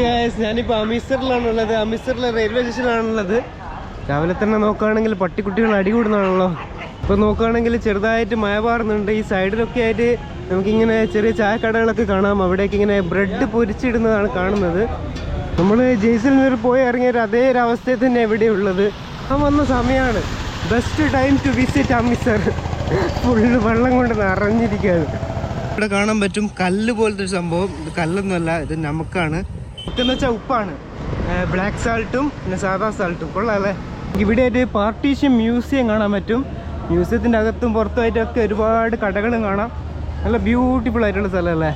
Guys, ഞാനിപ്പോ അമിസറിലാണുള്ളത്. അമിസറിലെ railway സ്റ്റേഷനിലാണുള്ളത് രാവിലെ തന്നെ നോക്കുകയാണെങ്കിൽ പട്ടിക്കുട്ടികൾ അടികൂടുന്നതാണല്ലോ. ഇപ്പൊ നോക്കുകയാണെങ്കിൽ ചെറുതായിട്ട് മഴ പാറുന്നുണ്ട്. ഈ സൈഡിലൊക്കെ ആയിട്ട് നമുക്കിങ്ങനെ ചെറിയ ചായക്കടകളൊക്കെ കാണാം. അവിടേക്ക് ഇങ്ങനെ ബ്രെഡ് പൊരിച്ചിടുന്നതാണ് കാണുന്നത്. നമ്മൾ ജയ്സൽമീർ പോയി ഇറങ്ങിയ അതേ ഒരു അവസ്ഥയിൽ തന്നെ ഇവിടെ ഉള്ളത് ആ വന്ന സമയമാണ് best time to visit Amritsar full വെള്ളം കൊണ്ട് നിറഞ്ഞിരിക്കുകയാണ്. ഇവിടെ കാണാൻ പറ്റും കല്ല് പോലത്തെ ഒരു സംഭവം. കല്ലൊന്നുമല്ല ഇത് നമുക്കാണ്. എന്ന് വെച്ചാൽ ഉപ്പാണ്. ബ്ലാക്ക് സാൾട്ടും പിന്നെ സാധാ സാൾട്ടും കൊള്ളാല്ലേ? ഇവിടെ ഒരു പാർട്ടീഷ്യൻ മ്യൂസിയം കാണാൻ പറ്റും. മ്യൂസിയത്തിന്റെ അകത്തും പുറത്തുമായിട്ടൊക്കെ ഒരുപാട് കടകളും കാണാം. നല്ല ബ്യൂട്ടിഫുൾ ആയിട്ടുള്ള സ്ഥലമല്ലേ?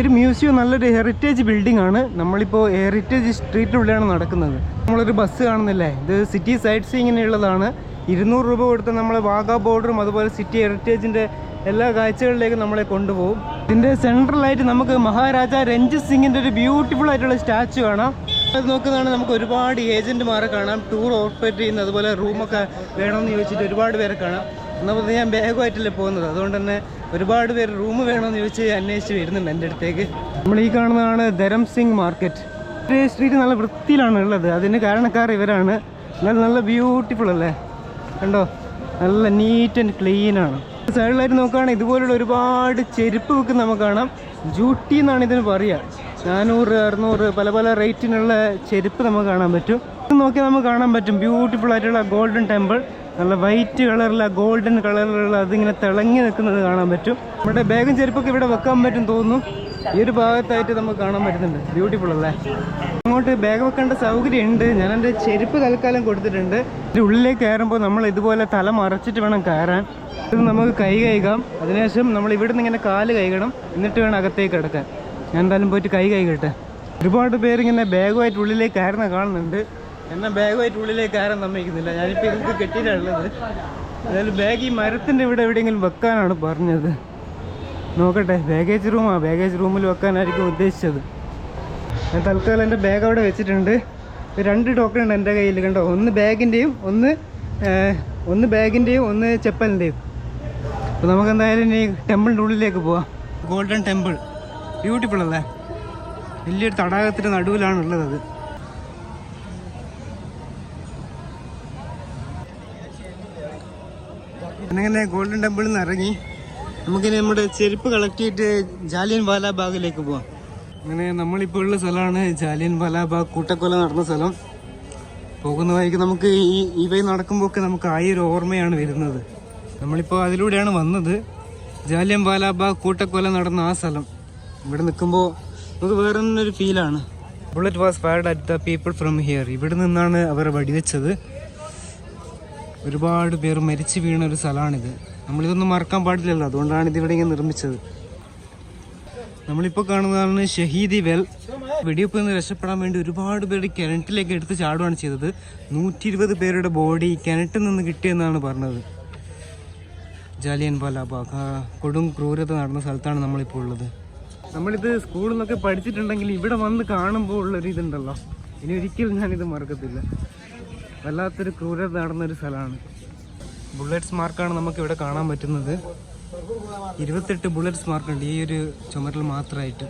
ഒരു മ്യൂസിയം നല്ലൊരു ഹെറിറ്റേജ് ബിൽഡിംഗ് ആണ്. നമ്മളിപ്പോൾ ഹെറിറ്റേജ് സ്ട്രീറ്റിലൂടെയാണ് നടക്കുന്നത്. നമ്മളൊരു ബസ് കാണുന്നില്ലേ? ഇത് സിറ്റി സൈറ്റ് സീയിങ്ങിനുള്ളതാണ് ഇരുന്നൂറ് രൂപ കൊടുത്ത് നമ്മളെ വാഗാ ബോർഡറും അതുപോലെ സിറ്റി ഹെറിറ്റേജിന്റെ എല്ലാ കാഴ്ചകളിലേക്കും നമ്മളെ കൊണ്ടുപോകും. ഇതിന്റെ സെൻട്രലായിട്ട് നമുക്ക് മഹാരാജ രഞ്ജിത് സിംഗിന്റെ ഒരു ബ്യൂട്ടിഫുൾ ആയിട്ടുള്ള സ്റ്റാച്ചു കാണാം. അത് നോക്കുന്നതാണ് നമുക്ക് ഒരുപാട് ഏജന്റുമാരെ കാണാം. ടൂർ ഓപ്പറേറ്റ് ചെയ്യുന്ന അതുപോലെ റൂമൊക്കെ വേണമെന്ന് ചോദിച്ചിട്ട് ഒരുപാട് പേരെ കാണാം. ഒന്നാമത് ഞാൻ ബാഗുമായിട്ടല്ലേ പോകുന്നത്. അതുകൊണ്ട് തന്നെ ഒരുപാട് പേര് റൂം വേണമെന്ന് ചോദിച്ച് അന്വേഷിച്ച് വരുന്നുണ്ട് എന്റെ അടുത്തേക്ക്. നമ്മൾ ഈ കാണുന്നതാണ് ധരം സിംഗ് മാർക്കറ്റ്. സ്ട്രീറ്റ് നല്ല വൃത്തിയിലാണ് ഉള്ളത്. അതിന് കാരണക്കാർ ഇവരാണ്. നല്ല നല്ല ബ്യൂട്ടിഫുൾ അല്ലേ? കണ്ടോ? നല്ല നീറ്റ് ആൻഡ് ക്ലീൻ ആണ്. സൈഡിലായിട്ട് നോക്കുകയാണെങ്കിൽ ഇതുപോലുള്ള ഒരുപാട് ചെരുപ്പ് വെക്ക് നമുക്ക് കാണാം. ജൂട്ടി എന്നാണ് ഇതിന് പറയുക. നാനൂറ് അറുന്നൂറ് പല പല റേറ്റിനുള്ള ചെരുപ്പ് നമുക്ക് കാണാൻ പറ്റും. ഇത് നോക്കി നമുക്ക് കാണാൻ പറ്റും. ബ്യൂട്ടിഫുൾ ആയിട്ടുള്ള ഗോൾഡൻ ടെമ്പിൾ നല്ല വൈറ്റ് കളറിലുള്ള ഗോൾഡൻ കളറിലുള്ള അതിങ്ങനെ തിളങ്ങി നിൽക്കുന്നത് കാണാൻ പറ്റും. നമ്മുടെ ബാഗും ചെരുപ്പൊക്കെ ഇവിടെ വെക്കാൻ പറ്റും തോന്നുന്നു. ഈ ഒരു ഭാഗത്തായിട്ട് നമുക്ക് കാണാൻ പറ്റുന്നുണ്ട്. ബ്യൂട്ടിഫുൾ അല്ലേ? അങ്ങോട്ട് ബാഗ് വെക്കേണ്ട സൗകര്യം ഉണ്ട് ഞാൻ എന്റെ ചെരുപ്പ് തൽക്കാലം കൊടുത്തിട്ടുണ്ട്. ഇതിന്റെ ഉള്ളിലേക്ക് കയറുമ്പോൾ നമ്മൾ ഇതുപോലെ തല മറച്ചിട്ട് വേണം കയറാൻ. ഇത് നമുക്ക് കൈ കഴുകാം. അതിനുശേഷം നമ്മൾ ഇവിടെ നിന്ന് ഇങ്ങനെ കാൽ കഴുകണം. എന്നിട്ട് വേണം അകത്തേക്ക് കിടക്കാൻ. ഞാൻ എന്തായാലും പോയിട്ട് കൈ കഴുകട്ടെ. ഒരുപാട് പേരിങ്ങനെ ബാഗുമായിട്ട് ഉള്ളിലേക്ക് കയറുന്ന കാണുന്നുണ്ട്. എന്നാൽ ബാഗുമായിട്ട് ഉള്ളിലേക്ക് കയറാൻ സമ്മതിക്കുന്നില്ല. ഞാനിപ്പോൾ ഇതൊക്കെ കെട്ടിയിട്ടുള്ളത് അതായത് ബാഗ് ഈ മരത്തിന്റെ ഇവിടെ എവിടെയെങ്കിലും വെക്കാനാണ് പറഞ്ഞത്. നോക്കട്ടെ ബാഗേജ് റൂമാണ് ബാഗേജ് റൂമിൽ വെക്കാനായിരിക്കും ഉദ്ദേശിച്ചത്. ഞാൻ തൽക്കാലം എന്റെ ബാഗ് അവിടെ വെച്ചിട്ടുണ്ട്. രണ്ട് ടോക്കൺ ഉണ്ട് എന്റെ കയ്യിൽ കണ്ടോ? ഒന്ന് ബാഗിന്റെയും ഒന്ന് ഒന്ന് ബാഗിന്റെയും ഒന്ന് ചെപ്പലിന്റെയും. അപ്പോൾ നമുക്ക് എന്തായാലും ഇനി ടെമ്പിളിന്റെ ഉള്ളിലേക്ക് പോവാം. Golden temple. ബ്യൂട്ടിഫുൾ അല്ലേ? വലിയൊരു തടാകത്തിന്റെ നടുവിലാണ് ഉള്ളത് അത്. അങ്ങനെ ഗോൾഡൻ ടെമ്പിളിൽ നിന്ന് ഇറങ്ങി. നമുക്കിനി നമ്മുടെ ചെരുപ്പ് കളക്ട് ചെയ്തിട്ട് ജാലിയൻ വാലാബാഗിലേക്ക് പോവാം. അങ്ങനെ നമ്മളിപ്പോൾ ഉള്ള സ്ഥലമാണ് ജാലിയൻ വാലാബാഗ് കൂട്ടക്കൊല നടന്ന സ്ഥലം. പോകുന്ന വഴിക്ക് നമുക്ക് ഈ ഈ വഴി നടക്കുമ്പോഴൊക്കെ നമുക്ക് ആയി ഒരു ഓർമ്മയാണ് വരുന്നത്. നമ്മളിപ്പോൾ അതിലൂടെയാണ് വന്നത്. ജാലിയൻ വാലാബാഗ് കൂട്ടക്കൊല നടന്ന ആ സ്ഥലം. ഇവിടെ നിൽക്കുമ്പോൾ നമുക്ക് വേറെ ഒരു ഫീലാണ്. Bullet was fired at the people from here ഇവിടെ നിന്നാണ് അവർ വെടിവെച്ചത്. ഒരുപാട് പേർ മരിച്ചു വീണ ഒരു സ്ഥലമാണിത്. നമ്മളിതൊന്നും മറക്കാൻ പാടില്ലല്ലോ. അതുകൊണ്ടാണ് ഇത് ഇവിടെ ഇങ്ങനെ നിർമ്മിച്ചത്. നമ്മളിപ്പോൾ കാണുന്നതാണ് ഷഹീദി വെൽ. വെടിവെപ്പിൽ നിന്ന് രക്ഷപ്പെടാൻ വേണ്ടി ഒരുപാട് പേര് കിണറ്റിലേക്ക് എടുത്ത് ചാടുകയാണ് ചെയ്തത്. നൂറ്റി ഇരുപത് പേരുടെ ബോഡി കിണറ്റിൽ നിന്ന് കിട്ടിയെന്നാണ് പറഞ്ഞത്. ജാലിയൻ വാലാബാഗ് കൊടും ക്രൂരത നടന്ന സ്ഥലത്താണ് നമ്മളിപ്പോൾ ഉള്ളത്. നമ്മളിത് സ്കൂളിൽ നിന്നൊക്കെ പഠിച്ചിട്ടുണ്ടെങ്കിൽ ഇവിടെ വന്ന് കാണുമ്പോൾ ഉള്ളൊരു ഇതുണ്ടല്ലോ. ഇനി ഒരിക്കലും ഞാനിത് മറക്കത്തില്ല. വല്ലാത്തൊരു ക്രൂരത നടന്നൊരു സ്ഥലമാണ്. ബുള്ളറ്റ്സ് മാർക്കാണ് നമുക്ക് ഇവിടെ കാണാൻ പറ്റുന്നത്. ഇരുപത്തെട്ട് ബുള്ളറ്റ്സ് മാർക്കുണ്ട് ഈ ഒരു ചുമരിൽ മാത്രമായിട്ട്.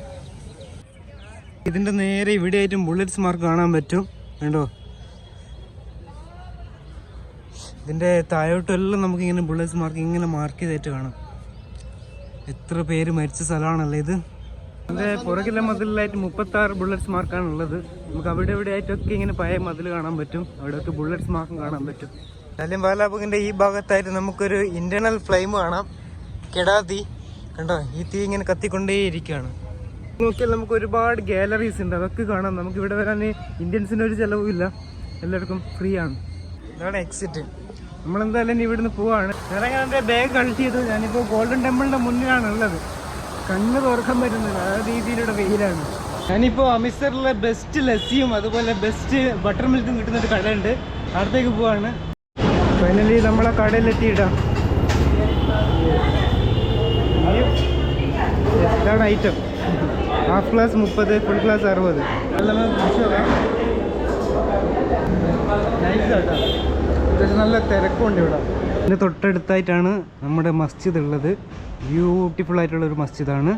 ഇതിന്റെ നേരെ ഇവിടെ ആയിട്ടും മാർക്ക് കാണാൻ പറ്റും. വേണ്ടോ ഇതിന്റെ താഴോട്ടെല്ലാം നമുക്കിങ്ങനെ ബുള്ളറ്റ്സ് മാർക്ക് ഇങ്ങനെ മാർക്ക് ചെയ്തായിട്ട് കാണാം. എത്ര പേര് മരിച്ച സ്ഥലമാണല്ലേ ഇത്? ഇതിന്റെ പുറകിലെ മതിലായിട്ട് മുപ്പത്തി ആറ് ബുള്ളറ്റ്സ് മാർക്കാണ് ഉള്ളത്. നമുക്ക് അവിടെ ഇവിടെ ആയിട്ടൊക്കെ ഇങ്ങനെ പഴയ മതിൽ കാണാൻ പറ്റും. അവിടെയൊക്കെ ബുള്ളറ്റ്സ് മാർക്കും കാണാൻ പറ്റും. ശല്യം ബാലാബുഗിന്റെ ഈ ഭാഗത്തായിട്ട് നമുക്കൊരു ഇന്റർണൽ ഫ്ലെയിം കാണാം. കെടാതി. കണ്ടോ? ഈ തീ ഇങ്ങനെ കത്തിക്കൊണ്ടേയിരിക്കുകയാണ്. നോക്കിയാൽ നമുക്ക് ഒരുപാട് ഗാലറീസ് ഉണ്ട്. അതൊക്കെ കാണാം. നമുക്ക് ഇവിടെ വരാൻ ഇന്ത്യൻസിന് ഒരു ചിലവുമില്ല എല്ലാവർക്കും ഫ്രീ ആണ്. ഇതാണ് എക്സിറ്റ് നമ്മളെന്തായാലും ഇവിടുന്ന് പോവാണ്. ഞാനങ്ങനെ എന്റെ ബാഗ് കളക്ട് ചെയ്തു. ഞാനിപ്പോൾ ഗോൾഡൻ ടെമ്പിളിന്റെ മുന്നിലാണ് ഉള്ളത് കണ്ണ് തുറക്കാൻ പറ്റുന്നില്ല. ആ രീതിയിലുള്ള വെയിലാണ്. ഞാനിപ്പോൾ അമൃത്സറിലെ ബെസ്റ്റ് ലസ്സിയും അതുപോലെ ബെസ്റ്റ് ബട്ടർ മിൽക്കും കിട്ടുന്ന ഒരു കടയുണ്ട്. അവിടത്തേക്ക് പോവാണ്. ഫൈനലി നമ്മളെ കടയിലെത്തിയിടാം. ഇതാണ് ഐറ്റം ഹാഫ് ക്ലാസ് മുപ്പത് ഫുൾ ക്ലാസ് അറുപത്. അതെല്ലാം നമുക്ക് കുടിച്ച് നോക്കാം നൈസ് ആട്ടോ. അത്യാവശ്യം നല്ല തിരക്കുണ്ട് ഇവിടെ. ഇതിന്റെ തൊട്ടടുത്തായിട്ടാണ് നമ്മുടെ മസ്ജിദ് ഉള്ളത്. ബ്യൂട്ടിഫുൾ ആയിട്ടുള്ള ഒരു മസ്ജിദാണ്.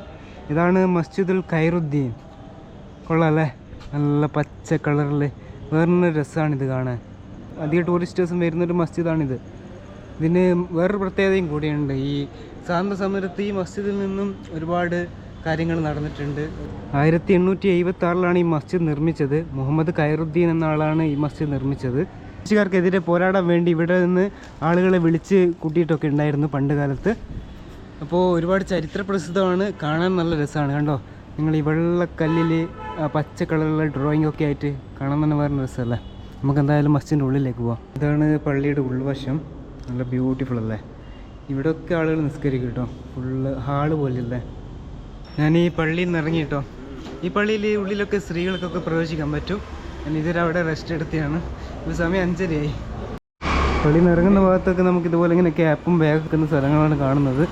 ഇതാണ് മസ്ജിദുൽ ഖൈറുദ്ദീൻ. കൊള്ളാമല്ലേ നല്ല പച്ച കളറിൽ വേറൊരു രസമാണിത് കാണാൻ. അധികം ടൂറിസ്റ്റേഴ്സും വരുന്നൊരു മസ്ജിദാണിത്. ഇതിന് വേറൊരു പ്രത്യേകതയും കൂടിയുണ്ട്. ഈ സാന്ത സമരത്ത് ഈ മസ്ജിദിൽ നിന്നും ഒരുപാട് കാര്യങ്ങൾ നടന്നിട്ടുണ്ട്. ആയിരത്തി എണ്ണൂറ്റി എഴുപത്തി ആറിലാണ് ഈ മസ്ജിദ് നിർമ്മിച്ചത്. മുഹമ്മദ് ഖൈറുദ്ദീൻ എന്ന ആളാണ് ഈ മസ്ജിദ് നിർമ്മിച്ചത്. ബ്രിട്ടീഷുകാർക്കെതിരെ പോരാടാൻ വേണ്ടി ഇവിടെ നിന്ന് ആളുകളെ വിളിച്ച് കൂട്ടിയിട്ടൊക്കെ ഉണ്ടായിരുന്നു പണ്ട് കാലത്ത്. അപ്പോൾ ഒരുപാട് ചരിത്ര പ്രസിദ്ധമാണ്. കാണാൻ നല്ല രസമാണ് കണ്ടോ? നിങ്ങൾ ഈ വെള്ളക്കല്ലിൽ പച്ച കളറിലുള്ള ഡ്രോയിങ് ഒക്കെ ആയിട്ട് കാണാൻ തന്നെ വേറെ രസമല്ലേ? നമുക്ക് എന്തായാലും മസ്ജിന്റെ ഉള്ളിലേക്ക് പോവാം. ഇതാണ് പള്ളിയുടെ ഉൾവശം. നല്ല ബ്യൂട്ടിഫുൾ അല്ലേ? ഇവിടെയൊക്കെ ആളുകൾ നിസ്കരിക്കും കേട്ടോ. ഫുള്ള് ഹാൾ പോലെയല്ലേ? ഞാൻ ഈ പള്ളിയിൽ നിന്ന് ഇറങ്ങി കേട്ടോ ഈ പള്ളിയിൽ ഈ ഉള്ളിലൊക്കെ സ്ത്രീകൾക്കൊക്കെ പ്രവേശിക്കാൻ പറ്റും. ഞാൻ ഇതുവരെ അവിടെ റെസ്റ്റ് എടുത്തിയാണ് ഇപ്പോൾ സമയം അഞ്ചരയായി. പള്ളിയിൽ നിന്ന് ഇറങ്ങുന്ന ഭാഗത്തൊക്കെ നമുക്ക് ഇതുപോലെ ഇങ്ങനെ ക്യാപ്പും ബാഗ് വെക്കുന്ന സ്ഥലങ്ങളാണ് കാണുന്നത്.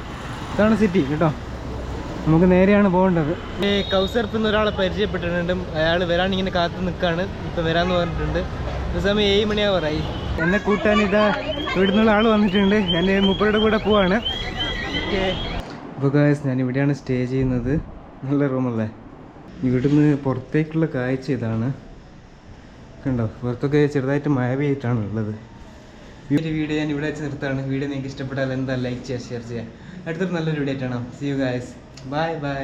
ഇതാണ് സിറ്റി കേട്ടോ. നമുക്ക് നേരെയാണ് പോകേണ്ടത്. ഈ കൗസർപ്പ് എന്ന് ഒരാളെ പരിചയപ്പെട്ടിട്ടുണ്ട്. അയാൾ വരാൻ ഇങ്ങനെ കാത്തു നിൽക്കുകയാണ് ഇപ്പം വരാമെന്ന് പറഞ്ഞിട്ടുണ്ട്. ഇപ്പോൾ സമയം ഏഴ് മണിയാവാറായി. എന്നെ കൂട്ടാൻ ഇതാ ഇവിടുന്നുള്ള ആൾ വന്നിട്ടുണ്ട്. എന്റെ മുപ്പരുടെ കൂടെ പോവാണ്. ഓക്കെ. അപ്പോൾ ഗായസ് ഞാൻ ഇവിടെയാണ് സ്റ്റേ ചെയ്യുന്നത്. നല്ല റൂമല്ലേ ഇവിടുന്ന് പുറത്തേക്കുള്ള കാഴ്ച ഇതാണ്. കണ്ടോ? പുറത്തൊക്കെ ചെറുതായിട്ട് മഴ പെയ്തിട്ടാണ് ഉള്ളത്. ഈ ഒരു വീഡിയോ ഞാൻ ഇവിടെ വെച്ച് നിർത്താണ് വീഡിയോ നിങ്ങൾക്ക് ഇഷ്ടപ്പെട്ടാൽ എന്താ ലൈക്ക് ചെയ്യുക ഷെയർ ചെയ്യുക. അടുത്തൊരു നല്ലൊരു വീഡിയോ ആയിട്ടാണ്. See you guys bye bye